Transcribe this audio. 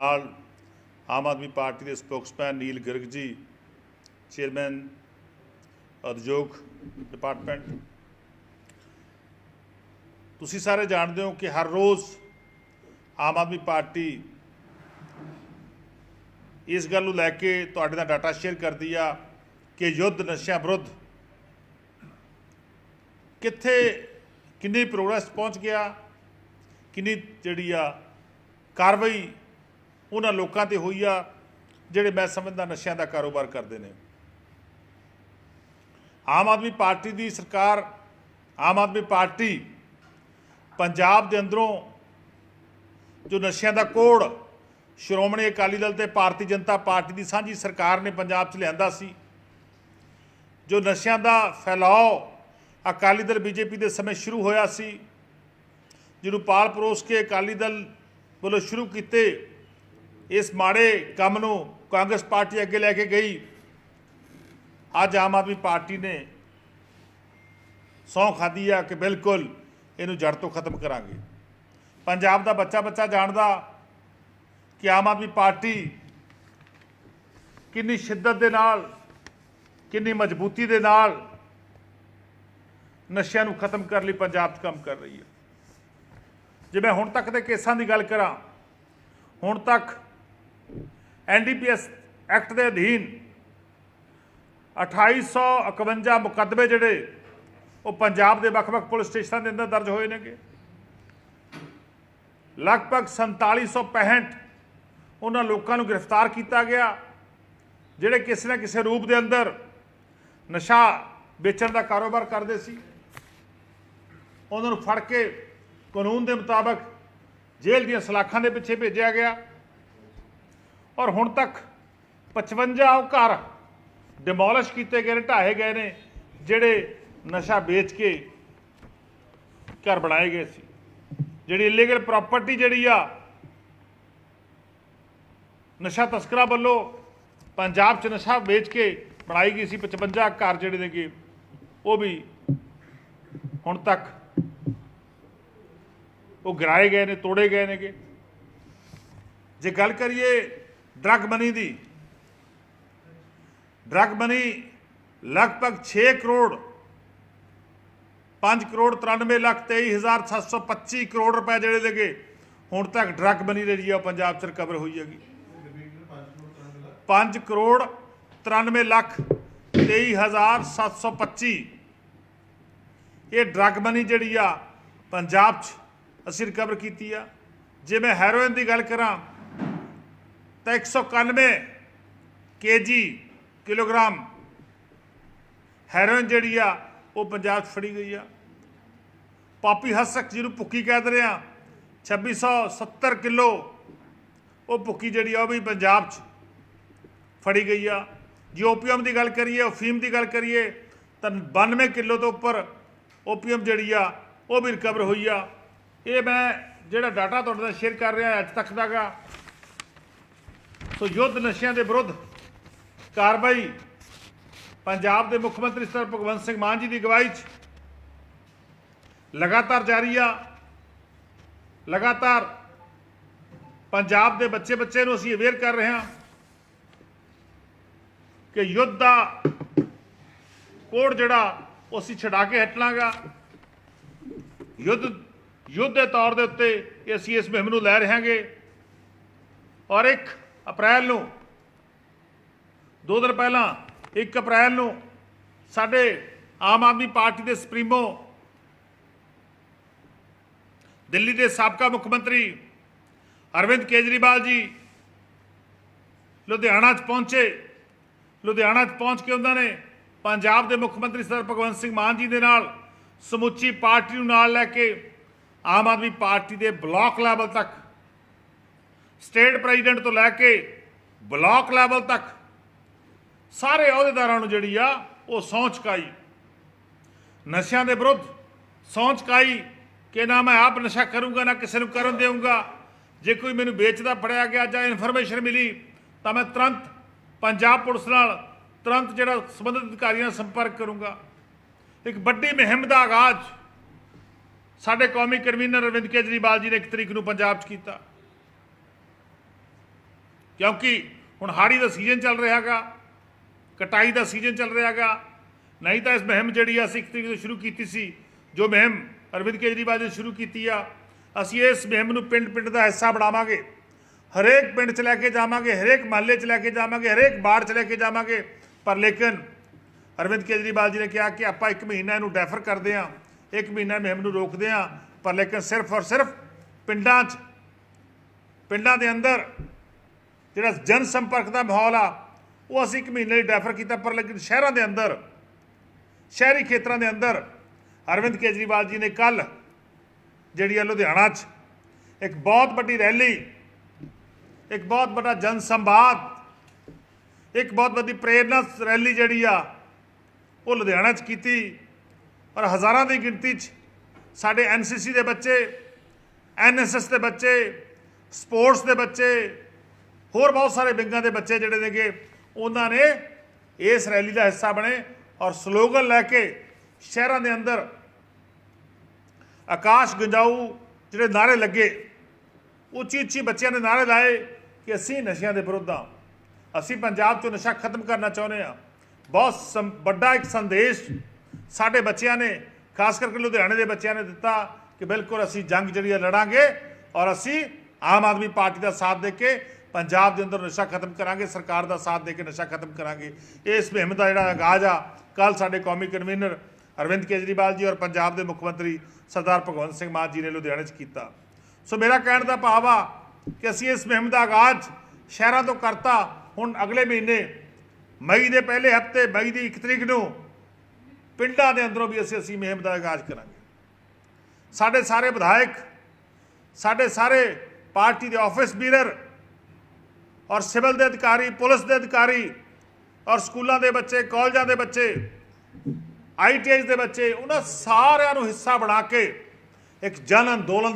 ਨਾਲ ਆਮ ਆਦਮੀ ਪਾਰਟੀ ਦੇ ਸਪੋਕਸਮੈਨ ਨੀਲ ਗਿਰਗ ਜੀ, ਚੇਅਰਮੈਨ ਉਦਯੋਗ ਡਿਪਾਰਟਮੈਂਟ। ਤੁਸੀਂ ਸਾਰੇ ਜਾਣਦੇ ਹੋ ਕਿ ਹਰ ਰੋਜ਼ ਆਮ ਆਦਮੀ ਪਾਰਟੀ ਇਸ ਗੱਲ ਨੂੰ ਲੈ ਕੇ ਤੁਹਾਡੇ ਨਾਲ ਡਾਟਾ ਸ਼ੇਅਰ ਕਰਦੀ ਆ ਕਿ ਯੁੱਧ ਨਸ਼ਿਆਂ ਵਿਰੁੱਧ ਕਿੱਥੇ, ਕਿੰਨੀ ਪ੍ਰੋਗਰੈਸ ਪਹੁੰਚ ਗਿਆ, ਕਿੰਨੀ ਜਿਹੜੀ ਆ ਕਾਰਵਾਈ ਉਹਨਾਂ ਲੋਕਾਂ ਤੇ ਹੋਈ ਆ, ਜਿਹੜੇ ਮੈਂ ਸਮਝਦਾ ਨਸ਼ਿਆਂ ਦਾ ਕਾਰੋਬਾਰ ਕਰਦੇ ਨੇ। ਆਮ ਆਦਮੀ ਪਾਰਟੀ ਦੀ ਸਰਕਾਰ, ਆਮ ਆਦਮੀ ਪਾਰਟੀ ਪੰਜਾਬ ਦੇ ਅੰਦਰੋਂ ਜੋ ਨਸ਼ਿਆਂ ਦਾ ਕੋੜ, ਸ਼੍ਰੋਮਣੀ ਅਕਾਲੀ ਦਲ ਤੇ ਭਾਰਤੀ ਜਨਤਾ ਪਾਰਟੀ ਦੀ ਸਾਂਝੀ ਸਰਕਾਰ ਨੇ ਪੰਜਾਬ 'ਚ ਲਿਆਂਦਾ ਸੀ, ਜੋ ਨਸ਼ਿਆਂ ਦਾ ਫੈਲਾਓ ਅਕਾਲੀ ਦਲ ਬੀਜੇਪੀ ਦੇ ਸਮੇਂ ਸ਼ੁਰੂ ਹੋਇਆ ਸੀ, ਜਿਹਨੂੰ ਪਾਲ ਪਰੋਸ ਕੇ ਅਕਾਲੀ ਦਲ ਵੱਲੋਂ ਸ਼ੁਰੂ ਕੀਤੇ ਇਸ ਮਾੜੇ ਕੰਮ ਨੂੰ ਕਾਂਗਰਸ ਪਾਰਟੀ ਅੱਗੇ ਲੈ ਕੇ ਗਈ। ਅੱਜ ਆਮ ਆਦਮੀ ਪਾਰਟੀ ਨੇ ਸਹੁੰ ਖਾਧੀ ਆ ਕਿ ਬਿਲਕੁਲ ਇਹਨੂੰ ਜੜ ਤੋਂ ਖਤਮ ਕਰਾਂਗੇ। ਪੰਜਾਬ ਦਾ ਬੱਚਾ ਬੱਚਾ ਜਾਣਦਾ ਕਿ ਆਮ ਆਦਮੀ ਪਾਰਟੀ ਕਿੰਨੀ ਸ਼ਿੱਦਤ ਦੇ ਨਾਲ, ਕਿੰਨੀ ਮਜ਼ਬੂਤੀ ਦੇ ਨਾਲ ਨਸ਼ਿਆਂ ਨੂੰ ਖਤਮ ਕਰਨ ਲਈ ਪੰਜਾਬ 'ਚ ਕੰਮ ਕਰ ਰਹੀ ਹੈ। ਜੇ ਮੈਂ ਹੁਣ ਤੱਕ ਦੇ ਕੇਸਾਂ ਦੀ ਗੱਲ ਕਰਾਂ, ਹੁਣ ਤੱਕ ਐਨਡੀਪੀਐਸ ਐਕਟ ਦੇ ਅਧੀਨ 2851 ਮੁਕੱਦਮੇ ਜਿਹੜੇ ਉਹ ਪੰਜਾਬ ਦੇ ਵੱਖ-ਵੱਖ ਪੁਲਿਸ ਸਟੇਸ਼ਨਾਂ ਦੇ ਅੰਦਰ ਦਰਜ ਹੋਏ ਨੇਗੇ। ਲਗਭਗ 4765 ਉਹਨਾਂ ਲੋਕਾਂ ਨੂੰ ਗ੍ਰਿਫਤਾਰ ਕੀਤਾ ਗਿਆ, ਜਿਹੜੇ ਕਿਸੇ ਨਾ ਕਿਸੇ ਰੂਪ ਦੇ ਅੰਦਰ ਨਸ਼ਾ ਵੇਚਣ ਦਾ ਕਾਰੋਬਾਰ ਕਰਦੇ ਸੀ। ਉਹਨਾਂ ਨੂੰ ਫੜ ਕੇ ਕਾਨੂੰਨ ਦੇ ਮੁਤਾਬਕ ਜੇਲ੍ਹ ਦੀਆਂ ਸਲਾਖਾਂ ਦੇ ਪਿੱਛੇ ਭੇਜਿਆ ਗਿਆ। ਔਰ ਹੁਣ ਤੱਕ 55 ਉਹ ਘਰ ਡਿਮੋਲਿਸ਼ ਕੀਤੇ ਗਏ ਨੇ ਢਾਏ ਗਏ ਨੇ, ਜਿਹੜੇ ਨਸ਼ਾ ਵੇਚ ਕੇ ਘਰ ਬਣਾਏ ਗਏ ਸੀ। ਜਿਹੜੀ ਇਲੀਗਲ ਪ੍ਰਾਪਰਟੀ ਜਿਹੜੀ ਆ, ਨਸ਼ਾ ਤਸਕਰਾਂ ਵੱਲੋਂ ਪੰਜਾਬ 'ਚ ਨਸ਼ਾ ਵੇਚ ਕੇ ਬਣਾਈ ਗਈ ਸੀ 55 ਘਰ ਜਿਹੜੇ ਨੇਗੇ, ਉਹ ਵੀ ਹੁਣ ਤੱਕ ਉਹ ਗਿਰਾਏ ਗਏ ਨੇ, ਤੋੜੇ ਗਏ ਨੇਗੇ। ਜੇ ਗੱਲ ਕਰੀਏ ਡਰਗ ਮਨੀ ਦੀ। ਡਰਗ ਮਨੀ ਲਗਭਗ 6 ਕਰੋੜ 5 ਕਰੋੜ 93 ਲੱਖ 23725 ਕਰੋੜ ਰੁਪਏ ਜਿਹੜੇ ਲਗੇ ਹੁਣ ਤੱਕ ਡਰੱਗ ਮਨੀ ਜਿਹੜੀ ਆ ਉਹ ਪੰਜਾਬ 'ਚ ਰਿਕਵਰ ਹੋਈ ਹੈਗੀ। 5 ਕਰੋੜ 93 ਲੱਖ 23725 ਇਹ ਡਰੱਗ ਮਨੀ ਜਿਹੜੀ ਆ, ਪੰਜਾਬ 'ਚ ਅਸੀਂ ਰਿਕਵਰ ਕੀਤੀ ਆ। ਜੇ ਮੈਂ ਹੈਰੋਇਨ ਦੀ ਗੱਲ ਕਰਾਂ ਤਾਂ 191 ਕੇਜੀ ਕਿਲੋਗ੍ਰਾਮ ਹੈਰੋਇਨ ਜਿਹੜੀ ਆ, ਉਹ ਪੰਜਾਬ 'ਚ ਫੜੀ ਗਈ ਆ। ਪਾਪੀ ਹਸਕ ਜਿਹਨੂੰ ਭੁੱਕੀ ਕਹਿ ਰਹੇ ਆ 2670 ਕਿਲੋ ਉਹ ਭੁੱਕੀ ਜਿਹੜੀ ਆ, ਉਹ ਵੀ ਪੰਜਾਬ 'ਚ ਫੜੀ ਗਈ ਆ। ਜੇ ਓਪੀਐਮ ਦੀ ਗੱਲ ਕਰੀਏ, ਅਫੀਮ ਦੀ ਗੱਲ ਕਰੀਏ, ਤਾਂ 92 ਕਿਲੋ ਤੋਂ ਉੱਪਰ ਓਪੀਐਮ ਜਿਹੜੀ ਆ, ਉਹ ਵੀ ਰਿਕਵਰ ਹੋਈ ਆ। ਇਹ ਮੈਂ ਜਿਹੜਾ ਡਾਟਾ ਤੁਹਾਡੇ ਨਾਲ ਸ਼ੇਅਰ ਕਰ ਰਿਹਾ, ਅੱਜ ਤੱਕ ਦਾਗਾ ਸੋ ਯੁੱਧ ਨਸ਼ਿਆਂ ਦੇ ਵਿਰੁੱਧ ਕਾਰਵਾਈ ਪੰਜਾਬ ਦੇ ਮੁੱਖ ਮੰਤਰੀ ਸਰ ਭਗਵੰਤ ਸਿੰਘ ਮਾਨ ਜੀ ਦੀ ਅਗਵਾਈ 'ਚ ਲਗਾਤਾਰ ਜਾਰੀ ਆ। ਲਗਾਤਾਰ ਪੰਜਾਬ ਦੇ ਬੱਚੇ ਬੱਚੇ ਨੂੰ ਅਸੀਂ ਅਵੇਅਰ ਕਰ ਰਹੇ ਹਾਂ ਕਿ ਯੁੱਧ ਦਾ ਕੋਡ ਜਿਹੜਾ ਉਹ ਅਸੀਂ ਛਡਾ ਕੇ ਹਟਣਾਗਾ ਯੁੱਧ ਯੁੱਧ ਦੇ ਤੌਰ ਦੇ ਉੱਤੇ ਅਸੀਂ ਇਸ ਮੁਹਿੰਮ ਨੂੰ ਲੈ ਰਹੇ ਹਾਂਗੇ ਔਰ ਇੱਕ ਅਪ੍ਰੈਲ ਨੂੰ। ਦੋ ਦਿਨ ਪਹਿਲਾਂ 1 ਅਪ੍ਰੈਲ ਨੂੰ ਸਾਡੇ ਆਮ ਆਦਮੀ ਪਾਰਟੀ ਦੇ ਸੁਪਰੀਮੋ, ਦਿੱਲੀ ਦੇ ਸਾਬਕਾ ਮੁੱਖ ਮੰਤਰੀ ਅਰਵਿੰਦ ਕੇਜਰੀਵਾਲ ਜੀ ਲੁਧਿਆਣਾ 'ਚ ਪਹੁੰਚੇ। ਲੁਧਿਆਣਾ 'ਚ ਪਹੁੰਚ ਕੇ ਉਹਨਾਂ ਨੇ ਪੰਜਾਬ ਦੇ ਮੁੱਖ ਮੰਤਰੀ ਸਰ ਭਗਵੰਤ ਸਿੰਘ ਮਾਨ ਜੀ ਦੇ ਨਾਲ ਸਮੁੱਚੀ ਪਾਰਟੀ ਨੂੰ ਨਾਲ ਲੈ ਕੇ ਆਮ ਆਦਮੀ ਪਾਰਟੀ ਦੇ ਬਲਾਕ ਲੈਵਲ ਤੱਕ ਸਟੇਟ ਪ੍ਰੈਜ਼ੀਡੈਂਟ ਤੋਂ ਲੈ ਕੇ ਬਲਾਕ ਲੈਵਲ ਤੱਕ ਸਾਰੇ ਅਹੁਦੇਦਾਰਾਂ ਨੂੰ ਜਿਹੜੀ ਆ ਉਹ ਸਹੁੰ ਚੁਕਾਈ। ਨਸ਼ਿਆਂ ਦੇ ਵਿਰੁੱਧ ਸਹੁੰ ਚੁਕਾਈ ਕਿ ਨਾ ਮੈਂ ਆਪ ਨਸ਼ਾ ਕਰੂੰਗਾ, ਨਾ ਕਿਸੇ ਨੂੰ ਕਰਨ ਦੇਵਾਂਗਾ ਜੇ ਕੋਈ ਮੈਨੂੰ ਵੇਚਦਾ, ਫੜਿਆ ਗਿਆ ਜਾਂ ਇਨਫੋਰਮੇਸ਼ਨ ਮਿਲੀ, ਤਾਂ ਮੈਂ ਤੁਰੰਤ ਪੰਜਾਬ ਪੁਲਿਸ ਨਾਲ ਤੁਰੰਤ ਜਿਹੜਾ ਸੰਬੰਧਿਤ ਅਧਿਕਾਰੀਆਂ ਨਾਲ ਸੰਪਰਕ ਕਰੂੰਗਾ। ਇੱਕ ਵੱਡੀ ਮੁਹਿੰਮ ਦਾ ਆਗਾਜ਼ ਸਾਡੇ ਕੌਮੀ ਕਨਵੀਨਰ ਅਰਵਿੰਦ ਕੇਜਰੀਵਾਲ ਜੀ ਨੇ ਇੱਕ ਤਰੀਕ ਨੂੰ ਪੰਜਾਬ 'ਚ ਕੀਤਾ। ਕਿਉਂਕਿ ਹੁਣ ਹਾੜੀ ਦਾ ਸੀਜ਼ਨ ਚੱਲ ਰਿਹਾ ਰਿਹਾਗਾ ਕਟਾਈ ਦਾ ਸੀਜ਼ਨ ਚੱਲ ਰਿਹਾ ਰਿਹਾਗਾ ਨਹੀਂ ਤਾਂ ਇਸ ਮੁਹਿੰਮ ਜਿਹੜੀ ਆ, ਅਸੀਂ ਤਰੀਕ ਤੋਂ ਸ਼ੁਰੂ ਕੀਤੀ ਸੀ, ਜੋ ਮੁਹਿੰਮ ਅਰਵਿੰਦ ਕੇਜਰੀਵਾਲ ਨੇ ਸ਼ੁਰੂ ਕੀਤੀ ਆ, ਅਸੀਂ ਇਸ ਮੁਹਿੰਮ ਨੂੰ ਪਿੰਡ ਪਿੰਡ ਦਾ ਹਿੱਸਾ ਬਣਾਵਾਂਗੇ। ਹਰੇਕ ਪਿੰਡ 'ਚ ਲੈ ਕੇ ਜਾਵਾਂਗੇ, ਹਰੇਕ ਮਹੱਲੇ 'ਚ ਲੈ ਕੇ ਜਾਵਾਂਗੇ, ਹਰੇਕ ਬਾੜ 'ਚ ਲੈ ਕੇ ਜਾਵਾਂਗੇ। ਪਰ ਲੇਕਿਨ ਅਰਵਿੰਦ ਕੇਜਰੀਵਾਲ ਜੀ ਨੇ ਕਿਹਾ ਕਿ ਆਪਾਂ ਇੱਕ ਮਹੀਨਾ ਇਹਨੂੰ ਡੈਫਰ ਕਰਦੇ ਹਾਂ ਇੱਕ ਮਹੀਨਾ ਮੁਹਿੰਮ ਨੂੰ ਰੋਕਦੇ ਹਾਂ ਪਰ ਲੇਕਿਨ ਸਿਰਫ ਔਰ ਸਿਰਫ ਪਿੰਡਾਂ 'ਚ, ਪਿੰਡਾਂ ਦੇ ਅੰਦਰ ਜਿਹੜਾ ਜਨ ਸੰਪਰਕ ਦਾ ਮਾਹੌਲ ਆ, ਉਹ ਅਸੀਂ ਇੱਕ ਮਹੀਨੇ ਲਈ ਡੈਫਰ ਕੀਤਾ, ਪਰ ਲੇਕਿਨ ਸ਼ਹਿਰਾਂ ਦੇ ਅੰਦਰ, ਸ਼ਹਿਰੀ ਖੇਤਰਾਂ ਦੇ ਅੰਦਰ, ਅਰਵਿੰਦ ਕੇਜਰੀਵਾਲ ਜੀ ਨੇ ਕੱਲ ਜਿਹੜੀ ਆ ਲੁਧਿਆਣਾ 'ਚ ਇੱਕ ਬਹੁਤ ਵੱਡੀ ਰੈਲੀ, ਇੱਕ ਬਹੁਤ ਵੱਡਾ ਜਨ ਸੰਵਾਦ ਇੱਕ ਬਹੁਤ ਵੱਡੀ ਪ੍ਰੇਰਨਾ ਰੈਲੀ ਜਿਹੜੀ ਆ, ਉਹ ਲੁਧਿਆਣਾ 'ਚ ਕੀਤੀ। ਔਰ ਹਜ਼ਾਰਾਂ ਦੀ ਗਿਣਤੀ 'ਚ ਸਾਡੇ ਐਨਸੀਸੀ ਦੇ ਬੱਚੇ ਐਨਐਸਐਸ ਦੇ ਬੱਚੇ, ਸਪੋਰਟਸ ਦੇ ਬੱਚੇ ਹੋਰ ਬਹੁਤ ਸਾਰੇ ਵਿੰਗਾਂ ਦੇ ਬੱਚੇ ਜਿਹੜੇ ਨੇਗੇ, ਉਹਨਾਂ ਨੇ ਇਸ ਰੈਲੀ ਦਾ ਹਿੱਸਾ ਬਣੇ ਔਰ ਸਲੋਗਨ ਲੈ ਕੇ ਸ਼ਹਿਰਾਂ ਦੇ ਅੰਦਰ ਆਕਾਸ਼ ਗੰਜਾਊ ਜਿਹੜੇ ਨਾਰੇ ਲੱਗੇ ਉੱਚੀ ਉੱਚੀ ਬੱਚਿਆਂ ਨੇ ਨਾਰੇ ਲਾਏ ਕਿ ਅਸੀਂ ਨਸ਼ਿਆਂ ਦੇ ਵਿਰੁੱਧ ਹਾਂ। ਅਸੀਂ ਪੰਜਾਬ 'ਚੋਂ ਨਸ਼ਾ ਖਤਮ ਕਰਨਾ ਚਾਹੁੰਦੇ ਹਾਂ। ਬਹੁਤ ਸੰ- ਵੱਡਾ ਇੱਕ ਸੰਦੇਸ਼ ਸਾਡੇ ਬੱਚਿਆਂ ਨੇ, ਖਾਸ ਕਰਕੇ ਲੁਧਿਆਣੇ ਦੇ ਬੱਚਿਆਂ ਨੇ ਦਿੱਤਾ ਕਿ ਬਿਲਕੁਲ ਅਸੀਂ ਜੰਗ ਜਿਹੜੀ ਹੈ ਲੜਾਂਗੇ ਔਰ ਅਸੀਂ ਆਮ ਆਦਮੀ ਪਾਰਟੀ ਦਾ ਸਾਥ ਦੇ ਕੇ ਪੰਜਾਬ ਦੇ ਅੰਦਰ ਨਸ਼ਾ ਖਤਮ ਕਰਾਂਗੇ, ਸਰਕਾਰ ਦਾ ਸਾਥ ਦੇ ਕੇ ਨਸ਼ਾ ਖਤਮ ਕਰਾਂਗੇ। ਇਸ ਮੁਹਿੰਮ ਦਾ ਜਿਹੜਾ ਆਗਾਜ਼ ਆ ਕੱਲ ਸਾਡੇ ਕੌਮੀ ਕਨਵੀਨਰ ਅਰਵਿੰਦ ਕੇਜਰੀਵਾਲ ਜੀ ਔਰ ਪੰਜਾਬ ਦੇ ਮੁੱਖ ਮੰਤਰੀ ਸਰਦਾਰ ਭਗਵੰਤ ਸਿੰਘ ਮਾਨ ਜੀ ਨੇ ਲੁਧਿਆਣੇ 'ਚ ਕੀਤਾ। ਸੋ ਮੇਰਾ ਕਹਿਣ ਦਾ ਭਾਵ ਆ ਕਿ ਅਸੀਂ ਇਸ ਮੁਹਿੰਮ ਦਾ ਆਗਾਜ਼ ਸ਼ਹਿਰਾਂ ਤੋਂ ਕਰਤਾ, ਹੁਣ ਅਗਲੇ ਮਹੀਨੇ, ਮਈ ਦੇ ਪਹਿਲੇ ਹਫ਼ਤੇ, ਮਈ ਦੀ 1 ਤਰੀਕ ਨੂੰ ਪਿੰਡਾਂ ਦੇ ਅੰਦਰੋਂ ਵੀ ਅਸੀਂ ਅਸੀਂ ਮੁਹਿੰਮ ਦਾ ਆਗਾਜ਼ ਕਰਾਂਗੇ। ਸਾਡੇ ਸਾਰੇ ਵਿਧਾਇਕ, ਸਾਡੇ ਸਾਰੇ ਪਾਰਟੀ ਦੇ ਆਫਿਸ ਬੀਰਰ ਔਰ ਸਿਵਲ ਦੇ ਅਧਿਕਾਰੀ, ਪੁਲਿਸ ਦੇ ਅਧਿਕਾਰੀ ਔਰ ਸਕੂਲਾਂ ਦੇ ਬੱਚੇ, ਕਾਲਜਾਂ ਦੇ ਬੱਚੇ ਆਈਟੀਆਈ ਦੇ ਬੱਚੇ, ਉਹਨਾਂ ਸਾਰਿਆਂ ਨੂੰ ਹਿੱਸਾ ਬਣਾ ਕੇ ਇੱਕ ਜਨ ਅੰਦੋਲਨ